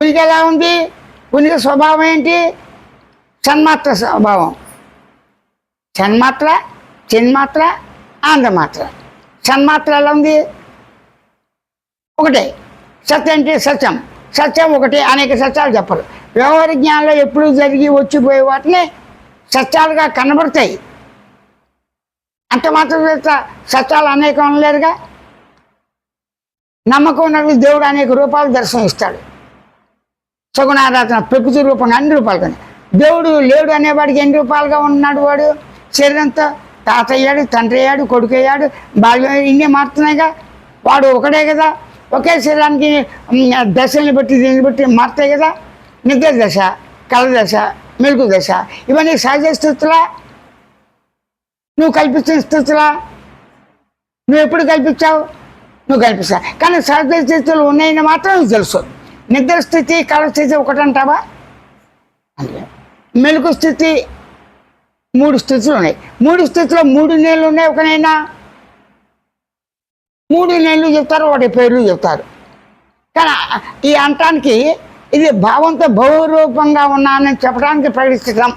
పులికి ఎలా ఉంది? పులికి స్వభావం ఏంటి? చన్మాత్ర స్వభావం. చన్మాత్ర చిన్మాత్ర ఆంధ్రమాత్ర. సన్మాత్ర ఎలా ఉంది? ఒకటే. సత్యం అంటే సత్యం. సత్యం ఒకటి. అనేక సత్యాలు చెప్పరు. వ్యవహార జ్ఞానంలో ఎప్పుడు జరిగి వచ్చిపోయే వాటిని సత్యాలుగా కనబడతాయి. అంతమాత్రం సత్యాలు అనేకం లేరుగా నమ్మకం ఉన్నట్లు దేవుడు అనేక రూపాలు దర్శనం ఇస్తాడు సగుణారాధన పెక్కుతు రూపంగా అన్ని రూపాలు కానీ. దేవుడు లేడు అనేవాడికి ఎన్ని రూపాలుగా ఉన్నాడు వాడు? శరీరంతో తాత అయ్యాడు తండ్రి అయ్యాడు కొడుకు అయ్యాడు బాల్యం ఇన్ని మారుతున్నాయిగా. వాడు ఒకడే కదా. ఒకే శరీరానికి దశల్ని బట్టి దీన్ని బట్టి మారుతాయి కదా. నిద్ర దశ కళ దశ మెలుగు దశ. ఇవన్నీ సహజ స్థితులా? నువ్వు కల్పించిన స్థితులా? నువ్వు ఎప్పుడు కల్పించావు? నువ్వు కల్పిస్తావు. కానీ సహజ స్థితులు ఉన్నాయని మాత్రం తెలుసు. నిద్ర స్థితి కళ స్థితి ఒకటంటావా? అంటే మెలకు స్థితి మూడు స్థితులు ఉన్నాయి. మూడు స్థితిలో మూడు నెలలు ఉన్నాయి ఒకనైనా? మూడు నెలలు చెప్తారు వాటి పేర్లు చెప్తారు. కానీ ఈ అంటానికి ఇది భావంతో బహురూపంగా ఉన్నానని చెప్పడానికి ప్రకటిస్తాం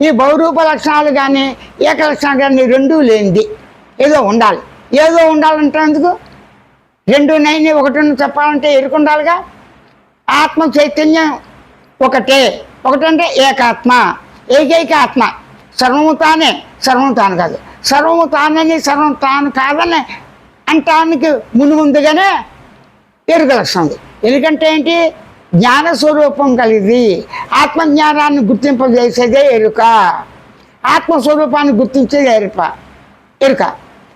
ఈ బహురూప లక్షణాలు కానీ ఏక లక్షణాలు కానీ రెండూ లేనిది. ఏదో ఉండాలి. ఏదో ఉండాలంటే ఎందుకు? రెండు నైని ఒకటి చెప్పాలంటే ఎరుకుండాలిగా? ఆత్మ చైతన్యం ఒకటే. ఒకటంటే ఏకాత్మ ఏకైక ఆత్మ. సర్వము తానే సర్వము తాను కాదు. సర్వము తానని సర్వం తాను కాదని అంటానికి ముందు ముందుగానే ఎరుక ఎందుకంటే ఏంటి? జ్ఞాన స్వరూపం కలిగి ఆత్మజ్ఞానాన్ని గుర్తింపజేసేదే ఎరుక. ఆత్మస్వరూపాన్ని గుర్తించేది ఎరుక. ఎరుక.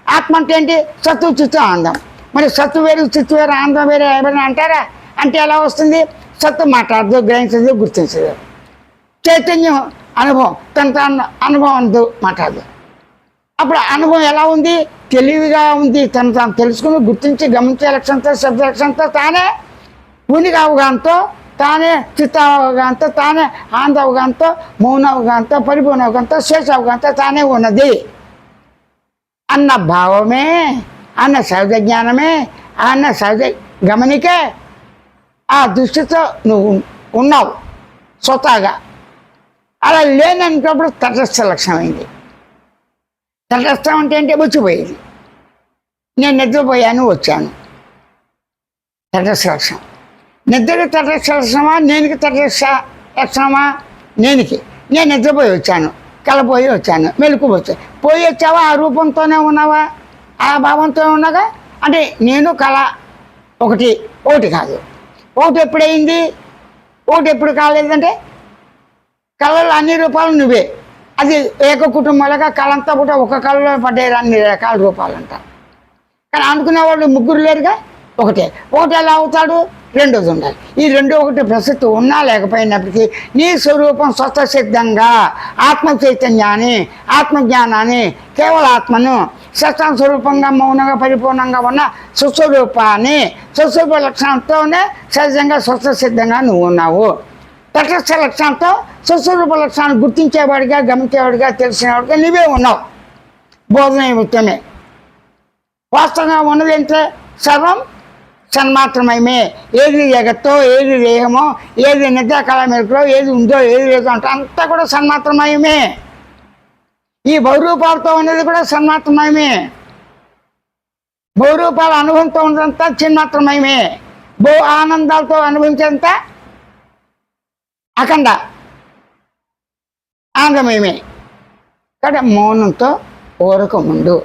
ఆత్మ అంటే ఏంటి? సత్తు ఆనందం. మరి సత్తు వేరు చిత్తు వేరు ఆనందం వేరే ఎవరైనా అంటారా? అంటే ఎలా వస్తుంది? సత్తు మాట్లాడదు గ్రహించదు గుర్తించదు. చైతన్యం అనుభవం తన తాను అనుభవంతో మాట్లాడదు. అప్పుడు అనుభవం ఎలా ఉంది? తెలివిగా ఉంది తను తాను తెలుసుకుని గుర్తించి గమనించే లక్ష్యంతో శబ్ద లక్ష్యంతో తానే ఉనికి అవగాహనతో తానే చిత్త అవగాహనతో తానే ఆనంద అవగాహనతో మౌన అవగాహనతో పరిపూర్ణ అవగాహనతో శేష అవగాహనతో తానే ఉన్నది. అన్న భావమే అన్న సహజ జ్ఞానమే అన్న సహజ గమనికే ఆ దృష్టితో నువ్వు ఉన్నావు స్వతహాగా. అలా లేననుకున్నప్పుడు తటస్థ లక్షణమైంది. తటస్థం అంటే అంటే వచ్చిపోయేది నేను నిద్రపోయాను వచ్చాను. తటస్థ లక్షణం. నిద్రకి తటస్థ లక్షణమా? నేనికి తటస్థ లక్షణమా? నేనికి. నేను నిద్రపోయి వచ్చాను. కలపోయి వచ్చాను. మెలకు వచ్చాను పోయి వచ్చావా? ఆ రూపంతోనే ఉన్నావా? ఆ భావంతో ఉన్నాగా అంటే నేను కళ ఒకటి ఒకటి కాదు. ఒకటి ఎప్పుడైంది? ఒకటి ఎప్పుడు కాలేదంటే కళలు అన్ని రూపాలు నువ్వే. అది ఏక కుటుంబాలుగా కళంతా కూడా ఒక కళలో పడ్డే అన్ని రకాల రూపాలు అంటారు కానీ అనుకునే వాళ్ళు ముగ్గురు లేరుగా ఒకటే. ఒకటి ఎలా అవుతాడు? రెండోది ఉండాలి. ఈ రెండో ఒకటి ప్రసక్తి ఉన్నా లేకపోయినప్పటికీ నీ స్వరూపం స్వతసిద్ధంగా ఆత్మ చైతన్యాన్ని ఆత్మజ్ఞానాన్ని కేవల ఆత్మను సత్యం స్వరూపంగా మౌనంగా పరిపూర్ణంగా ఉన్న సుస్వరూపాన్ని సుస్వరూప లక్షణంతోనే సహజంగా స్వతసిద్ధంగా నువ్వు ఉన్నావు. తటస్థ లక్షణంతో సుస్వరూప లక్షణాన్ని గుర్తించేవాడిగా గమనించేవాడిగా తెలిసినవాడిగా నీవే ఉన్నావు. బోధన నిమిత్తమే. వాస్తవంగా ఉన్నది సర్వం సన్మాత్రమయమే ఏది జగత్తో ఏది దేహమో ఏది నిద్రాకాల మెరుకులో ఏది ఉందో ఏది లేదో అంటే అంతా కూడా సన్మాత్రమయమే ఈ బహురూపాలతో ఉన్నది కూడా సన్మాత్రమయమే బహురూపాల అనుభవంతో ఉన్నదంతా చిన్మాత్రమయమే బహు ఆనందాలతో అనుభవించేంత అఖండ. ఆనందమయమే కాబట్టి మౌనంతో ఊరకముండు ఉండు